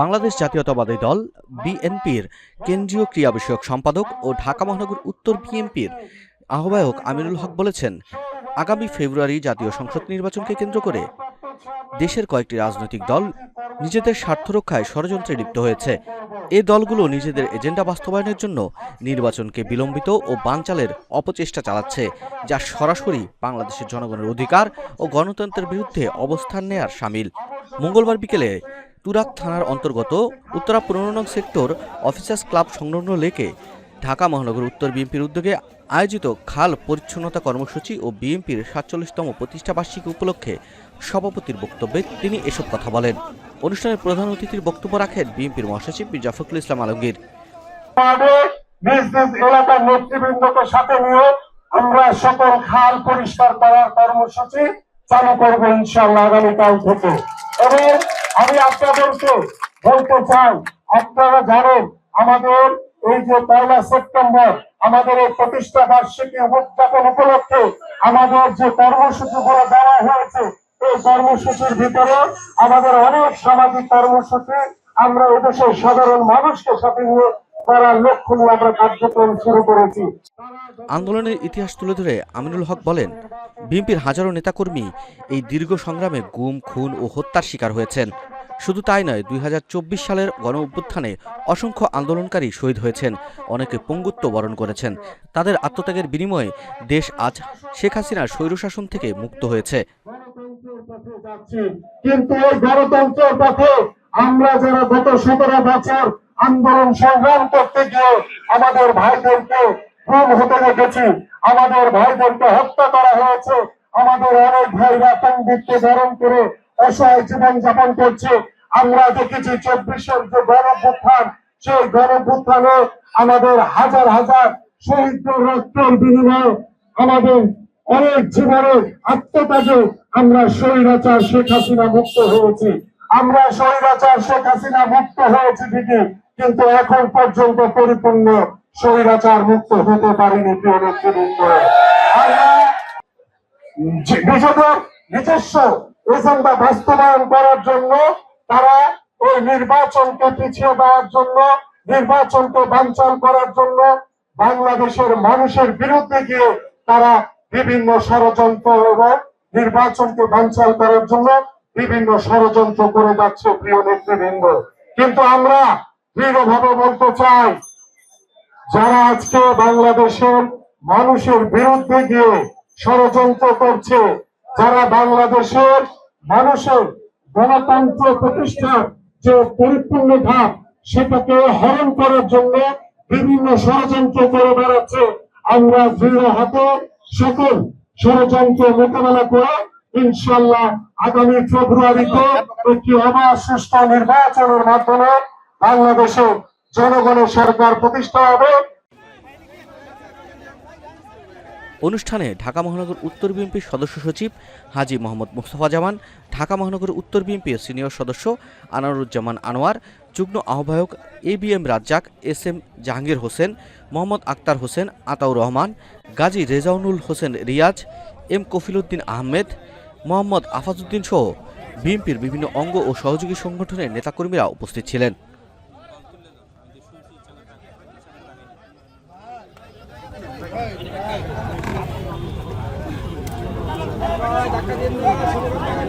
বাংলাদেশ জাতীয়তাবাদী দল বিএনপির কেন্দ্রীয় ক্রিয়া বিষয়ক সম্পাদক ও ঢাকা মহানগর উত্তর বিএনপির আহ্বায়ক আমিনুল হক বলেছেন, আগামী ফেব্রুয়ারি জাতীয় সংসদ নির্বাচনকে কেন্দ্র করে দেশের কয়েকটি রাজনৈতিক দল নিজেদের স্বার্থ রক্ষায় ষড়যন্ত্রে লিপ্ত হয়েছে। এ দলগুলো নিজেদের এজেন্ডা বাস্তবায়নের জন্য নির্বাচনকে বিলম্বিত ও বানচালের অপচেষ্টা চালাচ্ছে, যা সরাসরি বাংলাদেশের জনগণের অধিকার ও গণতন্ত্রের বিরুদ্ধে অবস্থান নেয়ার সামিল। মঙ্গলবার বিকেলে তুরাক থানার অন্তর্গত উত্তরা পনেরো সেক্টর অফিসার্স ক্লাব সংলগ্ন লেকে ঢাকা মহানগর উত্তর বিএনপির উদ্যোগে আয়োজিত খাল পরিচ্ছন্নতা কর্মসূচি ও বিএনপির সাতচল্লিশতম প্রতিষ্ঠাবার্ষিকী উপলক্ষে সভাপতির বক্তব্যে তিনি এসব কথা বলেন। অনুষ্ঠানের প্রধান অতিথির বক্তব্য রাখেন বিএনপির মহাসচিব মির্জা ফখরুল ইসলাম আলমগীর। এলাকার নেতৃবৃন্দকে সাথে নিয়ে আমরা সকল খাল পরিষ্কার করার কর্মসূচি চালু করব ইনশাল্লাহ আগামীকাল থেকে। এবং আমি আপনাদেরকে বলতে চাই, আপনারা জানেন আমাদের এই যে পয়লা সেপ্টেম্বর, আমাদের এই প্রতিষ্ঠা বার্ষিকী উদযাপন উপলক্ষে আমাদের যে কর্মসূচি গুলো দেওয়া হয়েছে, এই কর্মসূচির ভিতরে আমাদের অনেক সামাজিক কর্মসূচি আমরা এদেশের সাধারণ মানুষকে সাথে নিয়ে আন্দোলনের ইতিহাস তুলে ধরে আমিনুল হক বলেন, বিএনপির হাজারো নেতাকর্মী এই দীর্ঘ সংগ্রামে গুম, খুন ও হত্যার শিকার হয়েছেন। শুধু তাই নয়, দুই সালের গণ অভ্যুত্থানে অসংখ্য আন্দোলনকারী শহীদ হয়েছেন, অনেকে পঙ্গুত্ব বরণ করেছেন। তাদের আত্মত্যাগের বিনিময়ে দেশ আজ শেখ হাসিনার স্বৈরশাসন থেকে মুক্ত হয়েছে। কিন্তু এই গণতন্ত্রের পথে আমরা যারা গত সতেরো বছর আন্দোলন সংগ্রাম করতে গিয়ে আমাদের ভাইদেরকে খুন হতে দেখেছি, আমাদের ভাইদেরকে হত্যা করা হয়েছে, আমাদের অনেক ভাইরা পঙ্ডিতকে বরণ করে অসহায় জীবন যাপন করছে। আমরা দেখেছি চব্বিশের যে গণভ্যুত্থান সেই গণভ্যুত্থানে আমাদের হাজার হাজার শহীদদের রক্তের বিনিময়ে আমাদের অনেক জীবনে আত্মত্যাগে আমরা স্বৈরাচার শেখ হাসিনা মুক্ত হয়েছি। আমরা স্বৈরাচার শেখ হাসিনা মুক্ত হয়েছি ঠিকই, কিন্তু এখন পর্যন্ত পরিপূর্ণ স্বৈরাচার মুক্ত হতে পারিনি প্রিয় আমরা নিজেদের নিজস্ব এজেন্ডা বাস্তবায়ন করার জন্য তারা ওই নির্বাচনকে পিছিয়ে দেওয়ার জন্য, নির্বাচনকে বানচাল করার জন্য বাংলাদেশের মানুষের বিরুদ্ধে গিয়ে তারা বিভিন্ন ষড়যন্ত্র এবং নির্বাচনকে বানচাল করার জন্য বিভিন্ন ষড়যন্ত্র করে যাচ্ছে প্রিয় নেতৃবৃন্দ। কিন্তু আমরা দৃঢ়ভাবে বলতে চাই, যারা আজকে বাংলাদেশের মানুষের বিরুদ্ধে গিয়ে ষড়যন্ত্র করছে যারা বাংলাদেশের মানুষের গণতন্ত্র প্রতিষ্ঠার যে পরিপূর্ণ ধাপ, সেটাকে হরণ করার জন্য বিভিন্ন ষড়যন্ত্র করে বেড়াচ্ছে। আমরা দৃঢ় হাতে সকল ষড়যন্ত্র মোকাবেলা করে ইনশাল্লাহ আগামী ফেব্রুয়ারিতে একটি অবাধ সুষ্ঠু নির্বাচনের মাধ্যমে বাংলাদেশে জনগণের সরকার প্রতিষ্ঠা হবে। অনুষ্ঠানে ঢাকা মহানগর উত্তর বিএনপির সদস্য সচিব হাজি মোহাম্মদ মুস্তফা জামান, ঢাকা মহানগর উত্তর বিএনপির সিনিয়র সদস্য আনারুজ্জামান আনোয়ার, যুগ্ম আহ্বায়ক A B M Razzak S M Jahangir Hossain, Mohammad Akter Hossain, Ataur Rahman, Gazi Rezaunul Hossain Riaz, M Kafiluddin Ahmed, Mohammad Afazuddin সহ বিএনপির বিভিন্ন অঙ্গ ও সহযোগী সংগঠনের নেতাকর্মীরা উপস্থিত ছিলেন। ধাক্কা দিয়ে